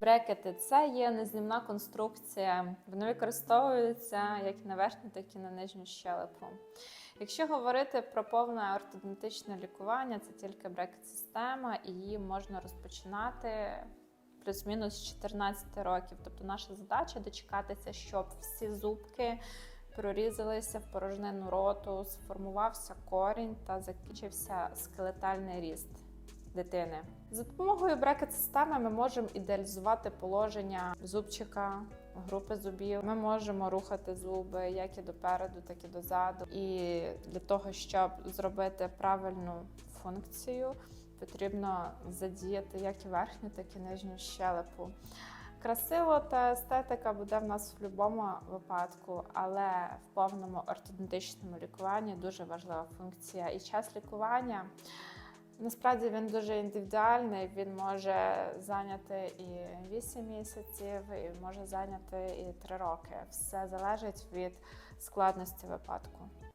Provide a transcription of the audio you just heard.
Брекети це є незнімна конструкція. Вони використовуються як на верхню, так і на нижню щелепу. Якщо говорити про повне ортодонтичне лікування, це тільки брекет-система, і її можна розпочинати плюс-мінус 14 років. Тобто наша задача дочекатися, щоб всі зубки прорізалися в порожнину роту, сформувався корінь та закінчився скелетальний ріст дитини. За допомогою брекет-системи ми можемо ідеалізувати положення зубчика, групи зубів. Ми можемо рухати зуби як і допереду, так і дозаду. І для того, щоб зробити правильну функцію, потрібно задіяти як і верхню, так і нижню щелепу. Красиво та естетика буде в нас в будь-якому випадку, але в повному ортодонтичному лікуванні дуже важлива функція. І час лікування насправді він дуже індивідуальний. Він може зайняти і 8 місяців, і може зайняти і 3 роки. Все залежить від складності випадку.